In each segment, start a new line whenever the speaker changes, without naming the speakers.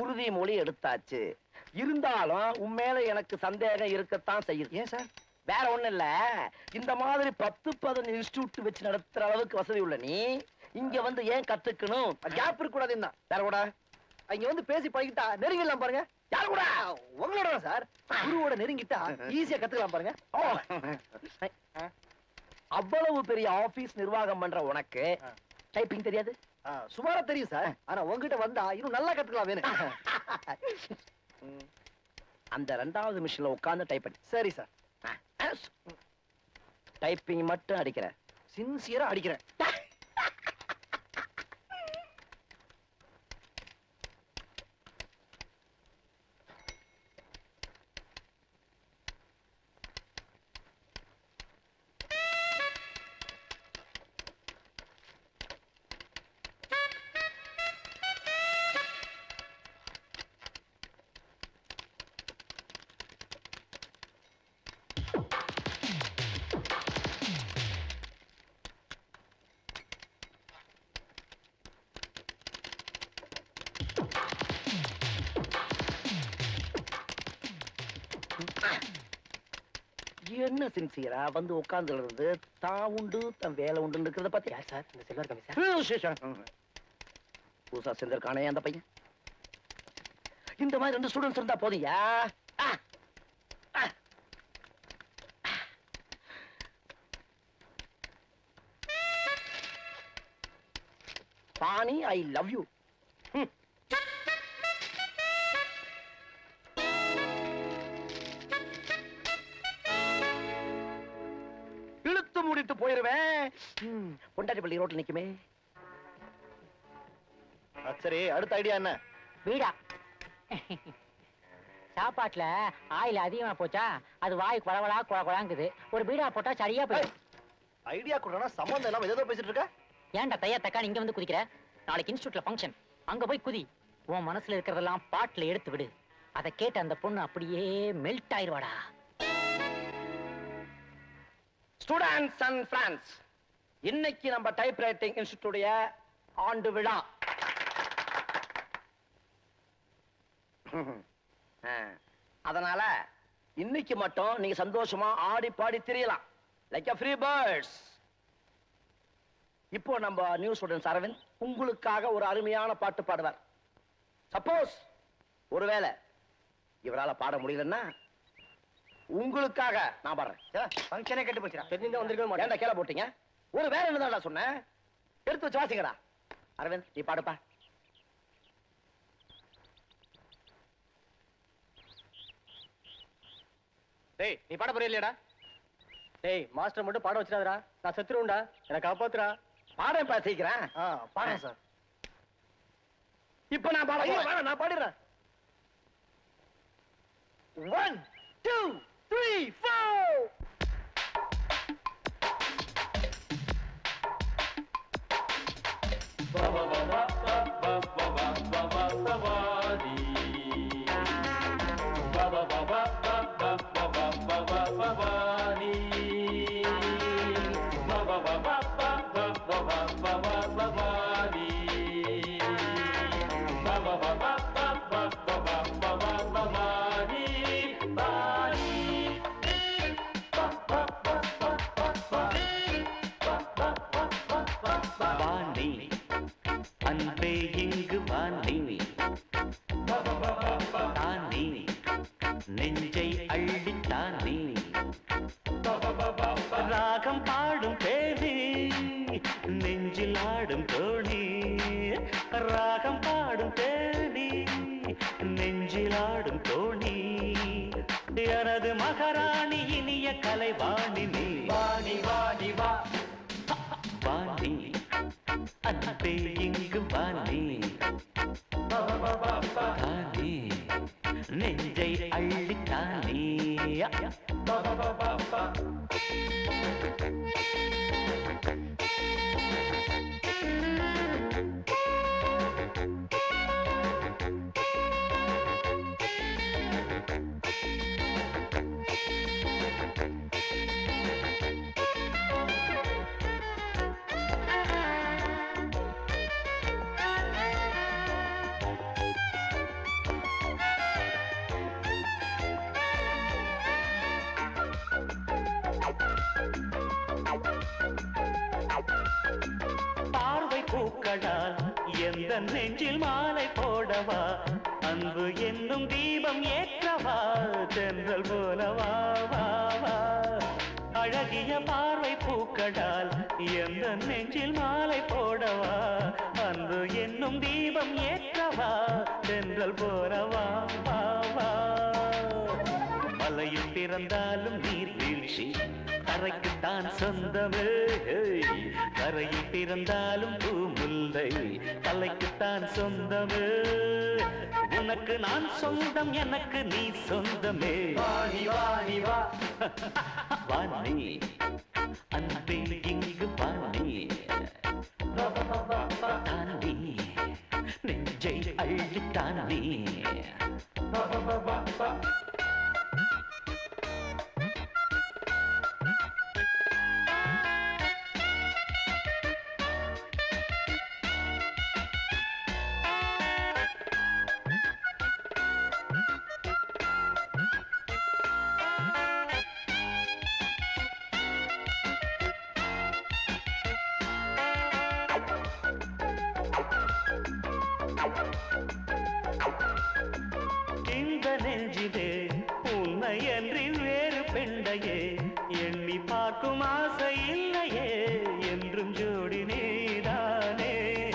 உறுதிமொழி எடுத்தாச்சு. இருந்தாலும் உன் மேல எனக்கு சந்தேகம் இருக்கத்தான் செய்யுது.
ஏன் சார்?
வேற ஒண்ணு இல்ல. இந்த மாதிரி பத்து பதினஞ்சு இன்ஸ்டிடியூட் வச்சு நடத்துற அளவுக்கு வசதி உள்ள நீ இங்க வந்து ஏன் கத்துக்கணும்?
கேப் இருக்க கூடாது என்ன
யார கூட.
இங்க வந்து பேசி பழகிட்டா நெருங்கிடலாம் பாருங்க.
யார கூட?
உங்களோட சார். குருவோட நெருங்கிட்டா ஈஸியா கத்துக்கலாம் பாருங்க.
அவ்வளவு பெரிய ஆபீஸ் நிர்வாகம் பண்ற உனக்கு டைப்பிங் தெரியாது?
சுமாரா தெரியும் சார். ஆனா உங்ககிட்ட வந்தா இன்னும் நல்லா கத்துக்கலாம் வேணும்
அந்த ரெண்டாவது மிஷின்ல உட்கார்ந்து டைப் பண்ணு.
சரி சார்.
டைப்பிங் மட்டும் அடிக்கிற
சின்சியரா அடிக்கிறேன்.
என்ன சின்சியரா வந்து உட்கார்ந்து இருந்து தான் உண்டு தன் வேலை உண்டு இருக்கிறத பத்தி
யார் சார்? இந்த செல்வர் கம்மி சார்
புதுசா சேர்ந்திருக்கானே அந்த பையன். இந்த மாதிரி ரெண்டு ஸ்டூடெண்ட்ஸ் இருந்தா போதியா பாணி ஐ லவ் யூ பள்ளி ரோட்ல நிக்குமே.
சரி அடுத்த ஐடியா என்ன?
வீடா. சாப்பாட்டுல ஆயில் அதிகமா போச்சா அது வாய் குழவளா குழ குழாங்குது. ஒரு பீடா போட்டா சரியா போயிடும்.
ஐடியா கொடுறா சம்பந்தம் இல்லாம ஏதோ பேசிட்டு இருக்க?
ஏன்டா தையா தக்கான் இங்க வந்து குதிக்கிற? நாளைக்கு இன்ஸ்டியூட்ல ஃபங்க்ஷன் அங்க போய் குதி. உன் மனசுல இருக்கிறதெல்லாம் பாட்டுல எடுத்து விடு. அதை கேட்டு அந்த பொண்ணு அப்படியே மெல்ட் ஆயிருவாடா.
ஸ்டூடெண்ட்ஸ் அண்ட் ஃப்ரெண்ட்ஸ் இன்னைக்கு நம்ம டைப் ரைட்டிங் இன்ஸ்டிடியூடைய ஆண்டு விழா. அதனால இன்னைக்கு மட்டும் நீங்க சந்தோஷமா ஆடி பாடி திரியலாம். லைக் a ஃப்ரீ பேர்ட்ஸ் இப்போ நம்ம நியூ ஸ்டூடெண்ட்ஸ் அரவிந்த் உங்களுக்காக ஒரு அருமையான பாட்டு பாடுவார். சப்போஸ் ஒருவேளை இவரால பாட முடியலன்னா உங்களுக்காக நான் பாடுறேன்.
ஃபங்க்ஷனே கெட்டு போச்சுடா. தெரிஞ்சுதான் வந்திருக்கவே
ஏன்டா
மாட்டேன்.
கீழே போட்டீங்க? ஒரு வேற என்னதான்டா சொன்னேன் எடுத்து வச்சு வாசிங்கடா. அரவிந்த் நீ பாடுப்பா.
டேய் நீ பாட போறியா இல்லையாடா? டேய் மாஸ்டர் மட்டும் பாட வச்சிடாதடா. நான் செத்துருவேன்டா. என்ன காப்பாத்துறா
பாடேன்ப்பா சீக்கிரம்.
ஆ பாடுறேன் சார்.
இப்ப நான் பாட
நான் பாடிடுறேன். ஒன் டூ த்ரீ ஃபோர்
அன்பே பூக்கடா எந்த நெஞ்சில் மாலை போடவா? அன்பு என்னும் தீபம் ஏற்றவா? தென்றல் போலவா வா வா அழகிய பார்வை பூக்கடால் எந்த நெஞ்சில் மாலை போடவா? அன்பு என்னும் தீபம் ஏற்றவா? தென்றல் போறவா வா வா. மலையில் பிறந்தாலும் நீர் வீழ்ச்சி. கரைக்குத்தான் சொந்தமே. கரையில் பிறந்தாலும் பூமுல்லை. தலைக்குத்தான் சொந்தமே. உனக்கு நான் சொந்தம் எனக்கு நீ சொந்தமே.
வாணி வாணி வா.
வாணி. அன்பே இங்கு வாணி. இல்லையே எண்ணி பார்க்கும் ஆசை இல்லையே. என்றும் ஜோடி நீதானே.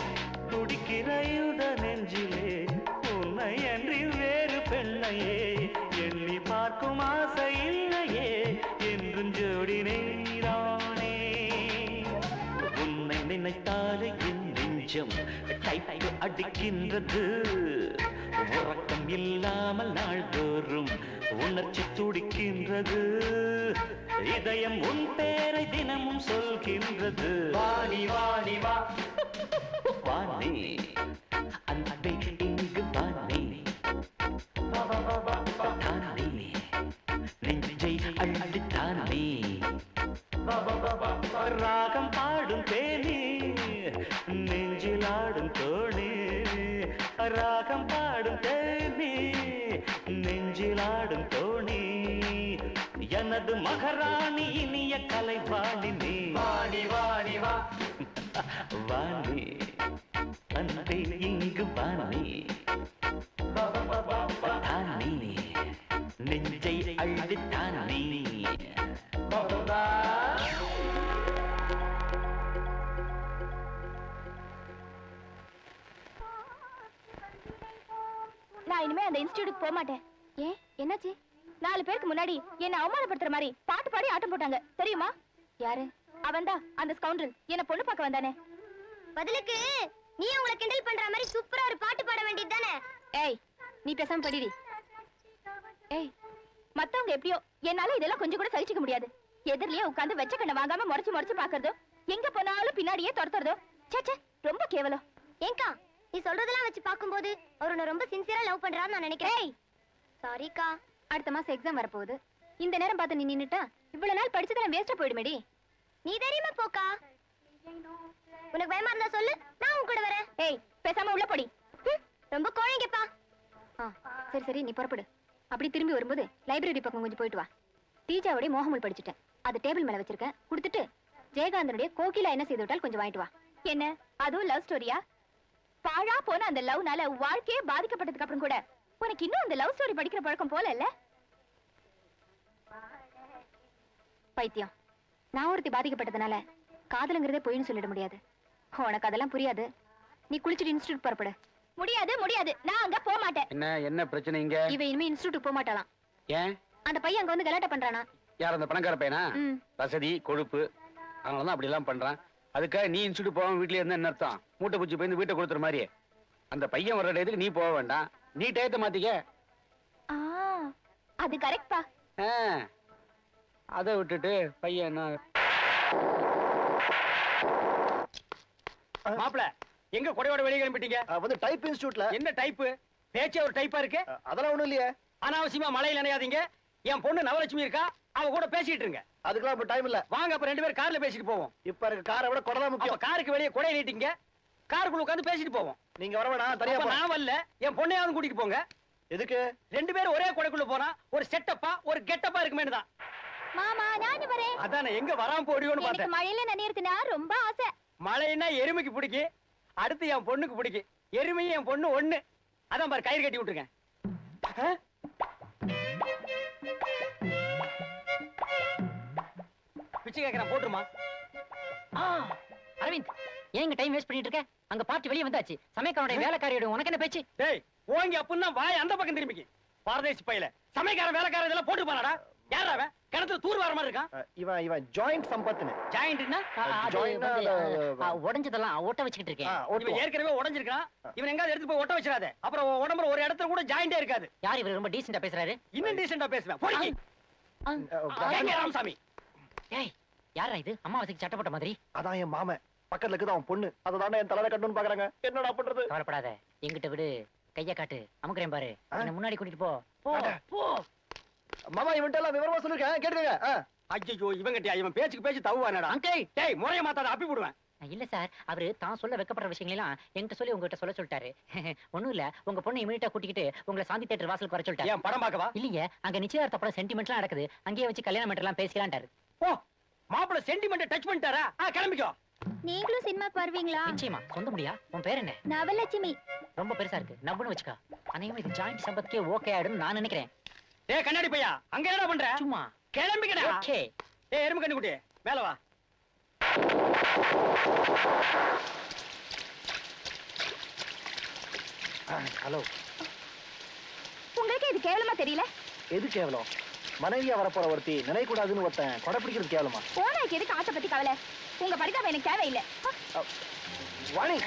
துடிக்கிற இந்த நெஞ்சிலே உன்னை அன்றி வேறு பெண்ணையே. எண்ணி பார்க்கும் ஆசை இல்லையே. என்றும் ஜோடி நீதானே. உன்னை நினைத்தாலே என் நெஞ்சம் டைப்பு அடிக்கின்றது. உறக்கம் இல்லாமல் நாள்தோறும் உணர்ச்சி துடிக்கின்றது. இதயம் உன் பேரை தினமும் சொல்கின்றது.
வாணி வாணி வா.
வாணி அன்பே இங்கு வாணி தானே நெஞ்சை அள்ளி தானே. ராகம் பாடும் தேனி ராகம் பாடும் தேனி நெஞ்சில் ஆடும் தோணி எனது மகராணி இனிய கலைவாணி நீ
வாணி வாணி வா.
வாணி.
இனிமே அந்த இன்ஸ்டிடியூட் போக மாட்டேன். ஏன்? என்னாச்சு? நாலு பேருக்கு முன்னாடி என்ன அவமானப்படுத்துற மாதிரி பாட்டு பாடி ஆட்டம் போட்டாங்க. தெரியுமா? யாரு? அவன்தான் அந்த ஸ்கவுண்டல் என்ன பொண்ணு பார்க்க வந்தானே.
பதிலுக்கு நீ உங்களை கிண்டல் பண்ற மாதிரி சூப்பரா ஒரு பாட்டு பாட வேண்டியது தானே?
ஏய் நீ பேசாம படிடி. ஏய் மத்தவங்க எப்படியோ என்னால இதெல்லாம் கொஞ்சம் கூட சகிச்சுக்க முடியாது. எதிரிலேயே உட்கார்ந்து வெச்ச கண்ணை வாங்காம முறைச்சு முறைச்சு பாக்குறதோ எங்க போனாலும் பின்னாடியே துரத்துறதோ ச்சே ச்சே ரொம்ப கேவலம்.
ஏங்கா நீ சொல்றதெல்லாம் வச்சு பாக்கும்போது அவர் உன்னை ரொம்ப சின்சியரா லவ் பண்றான்னு நான் நினைக்கிறேன். சாரிக்கா
அடுத்த மாசம் எக்ஸாம் வரப்போகுது. இந்த நேரம் பார்த்து நீ நின்னுட்டா இவ்வளவு நாள் படிச்சதெல்லாம் வேஸ்டா போயிடுமேடி.
நீ தைரியமா போக்கா? உனக்கு பயமா இருந்தா சொல்லு நான் உன் கூட வரேன்.
ஏய் பேசாம உள்ள போடி.
ரொம்ப கோழைங்கப்பா.
சரி சரி நீ புறப்படு. அப்படி திரும்பி வரும்போது லைப்ரரி பக்கம் கொஞ்சம் போயிட்டு வா. டீச்சாவுடைய மோகமுல் படிச்சுட்டேன். அது டேபிள் மேல வச்சிருக்கேன். கொடுத்துட்டு ஜெயகாந்தனுடைய கோகிலா என்ன செய்து விட்டால் கொஞ்சம் வாங்கிட்டு வா. என்ன? அதுவும் லவ் ஸ்டோரியா பாழா போன அந்த லவ்னால வாழ்க்கையே பாதிக்கப்பட்டதுக்கு அப்புறம் கூட உனக்கு இன்னும் அந்த லவ் ஸ்டோரி படிக்கிற பழக்கம் போல இல்ல? பைத்தியம். நான் ஒருத்தி பாதிக்கப்பட்டதுனால காதலுங்கிறதே பொய்ன்னு சொல்லிட முடியாது. உனக்கு அதெல்லாம் புரியாது. நீ குளிச்சுட்டு இன்ஸ்டியூட் புறப்படு. முடியாது முடியாது. நான் அங்க போக மாட்டேன்.
என்ன என்ன பிரச்சனை இங்க?
இவ இனிமே இன்ஸ்டியூட் போக மாட்டாளாம்.
ஏன்?
அந்த பையன் அங்க வந்து கலாட்டா பண்றானா?
யார் அந்த பணக்கார பையனா. வசதி கொழுப்பு. அதனாலதான் அப்படி எல்லாம் பண்றான். அதுக்காக நீ இன்ஸ்டியூட் போகாம வீட்லயே இருந்தா என்ன அர்த்தம்? மூட்டை பூச்சி போய் வீட்டை கொடுத்துற மாதிரி அந்த பையன் வர்ற டயத்துக்கு நீ போக வேண்டாம். நீ டயத்தை மாத்திக்க.
ஆ அது கரெக்ட்பா
ஆ, அதை விட்டுட்டு பையன் என்ன? மாப்பிள எங்க கொடையோட வெளியே கிளம்பிட்டீங்க?
வந்து டைப் இன்ஸ்டியூட்ல
என்ன டைப்பு பேச்சே ஒரு டைப்பா இருக்கு.
அதெல்லாம் ஒண்ணும் இல்லையே.
அனாவசியமா மழையில நினையாதீங்க. என் பொண்ணு நவலட்சுமி இருக்கா? அவ கூட பேசிட்டு இருங்க.
அதுக்கெல்லாம் இப்ப டைம் இல்ல.
வாங்க அப்ப ரெண்டு பேரும் கார்ல பேசிட்டு போவோம்.
இப்ப இருக்க காரை விட கொடதான் முக்கியம்.
காருக்கு வெளியே கொடை நீட்டிங்க. காருக்குள்ள உட்காந்து பேசிட்டு போவோம்.
நீங்க வர வேணாம் தனியா.
நான் வரல என் பொண்ணையாவது கூட்டிட்டு போங்க.
எதுக்கு?
ரெண்டு பேரும் ஒரே கொடைக்குள்ள போனா ஒரு செட்டப்பா ஒரு கெட்டப்பா இருக்குமே தான்.
மாமா நானும் வரேன்.
அதானே எங்க வராம போடியோன்னு பார்த்தேன்.
மழையில நனையறதுனா ரொம்ப ஆசை.
மழைன்னா எருமைக்கு பிடிக்கும் அடுத்து என் பொண்ணுக்கு பிடிக்கும் எருமையும் என் பொண்ணு ஒண்ணு. அதான் பாரு கயிறு கட்டி விட்டுருக்கேன். பிச்சை கேட்கறேன் போட்டுருமா.
ஆ, அரவிந்த் ஏன் இங்க டைம் வேஸ்ட் பண்ணிட்டு இருக்க? அங்க பார்ட்டி வெளிய வந்தாச்சு. சமயக்காரனுடைய வேலைக்காரியோட உனக்கு என்ன பேச்சு?
டேய் ஓங்கி அப்புன்னா வாய் அந்த பக்கம் திரும்பிக்கு. பாரதேசி பையில. சமைக்காரன் வேலைக்காரன் இதெல்லாம் போட்டு போனாடா யாரா அவன்? கிணத்துல தூர் வர மாதிரி இருக்கான்.
இவன் இவன் ஜாயிண்ட் சம்பத்துன்னு.
ஜாயிண்ட்னா
உடைஞ்சதெல்லாம் ஒட்ட வச்சுக்கிட்டு இருக்கேன்.
இவன். ஏற்கனவே உடைஞ்சிருக்கான். இவன் எங்காவது எடுத்து போய் ஒட்ட வச்சிடாத. அப்புறம் உடம்புல ஒரு இடத்துல கூட ஜாயிண்டே இருக்காது.
யார் இவர்? ரொம்ப டீசெண்டா பேசுறாரு.
இன்னும் டீசெண்டா பேசுவேன். ராமசாமி?
ஏய் யாரா இது? அம்மாவாசைக்கு சட்டப்பட்ட மாதிரி.
அதான் என் மாமன். பக்கத்துல இருக்குது அவன் பொண்ணு? அதை தானே என் தலையில கட்டணும்னு பாக்குறாங்க. என்னடா பண்றது?
கவலைப்படாத. எங்கிட்ட விடு. கைய காட்டு. அமுக்குறேன் பாரு? என்ன முன்னாடி கூட்டிட்டு போ. போ. போ.
மாமா இவன்ட்ட எல்லாம் விவரமா சொல்லிருக்கேன். கேட்டுக்கங்க.
ஐயோ இவன் கிட்டயா இவன் பேச்சுக்கு பேச்சு தவுவானடா.
அங்கிள்!
டேய் முறைய மாத்தாத அப்பி போடுவேன்.
இல்ல சார். அவரு தான் சொல்ல வைக்கப்படுற விஷயங்களெல்லாம் என்கிட்ட சொல்லி உங்ககிட்ட சொல்ல சொல்லிட்டாரு. ஒண்ணும் இல்ல. உங்க பொண்ணை இமீடியட்டா கூட்டிக்கிட்டு உங்களை சாந்தி தேட்டர் வாசலுக்கு வர சொல்லிட்டாரு.
ஏன் படம் பார்க்கவா?
அங்க நிச்சயதார்த்த படம் சென்டிமெண்ட்லாம் நடக்குது. அங்கேயே வச்சு கல்யாணம் மட்டும் பேசிக்கலான்ட்டாரு
ஓ மாப்பிள்ள சென்டிமெண்ட் டச் பண்ணிட்டாரா? ஆ கிளம்பிக்கோ.
நீங்களும் சினிமாக்கு வருவீங்களா?
நிச்சயமா. சொந்த முடியா? உன் பேர் என்ன?
நவலட்சுமி.
ரொம்ப பெருசா இருக்கு. நம்புன்னு வச்சுக்கா. அநேகமா இது ஜாயிண்ட் சம்பத்துக்கே ஓகே ஆயிடும் நான் நினைக்கிறேன்.
ஏய் கண்ணாடி பையா அங்க என்னடா பண்ற?
சும்மா.
கிளம்பிக்கடா.
ஓகே
ஏய் எறும்பு கண்ணு குட்டி மேல வா.
ஹலோ.
உங்களுக்கு இது கேவலமா தெரியல?
எது கேவலம்? மனைவியா வரப்போற ஒருத்தி நினைக்கூடாதுன்னு ஒருத்தன் கொடை பிடிக்கிறது கேவலமா?
போனாக்கு எதுக்கு ஆசை பத்தி கவலை? உங்க படிக்காம எனக்கு தேவையில்லை.
வாணி.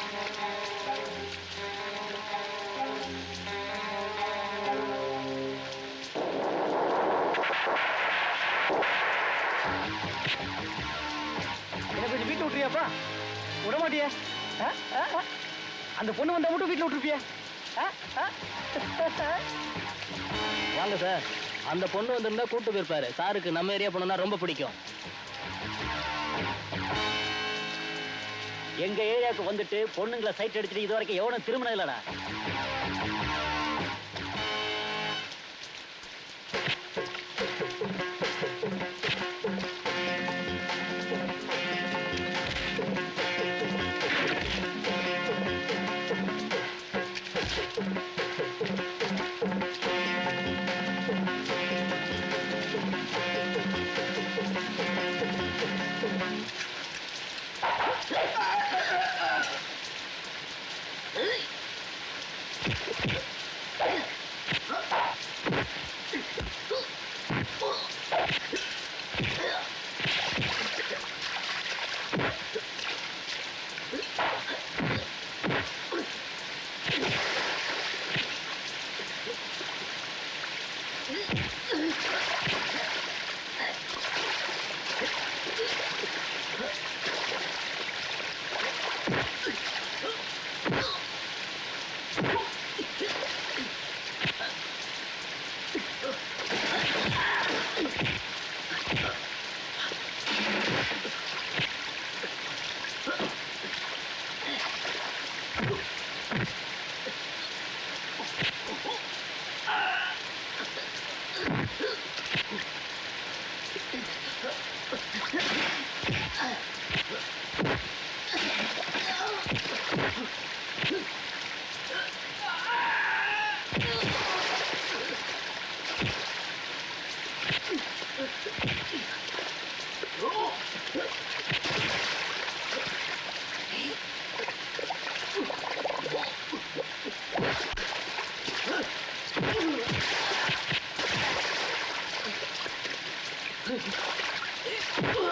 என்ன கொஞ்சம் வீட்டுல விட்டுறியாப்பா? விட மாட்டியா? அந்த பொண்ணு வந்தா மட்டும் வீட்டுல விட்டுருப்பியா?
வாங்க சார். அந்த பொண்ணு வந்திருந்தா கூட்டு போயிருப்பாரு. சாருக்கு நம்ம ஏரியா பொண்ணுனா ரொம்ப பிடிக்கும்.
எங்க ஏரியாவுக்கு வந்துட்டு பொண்ணுங்களை சைட் அடிச்சுட்டு இது வரைக்கும் எவனும் திருமணம் இல்லடா Oh!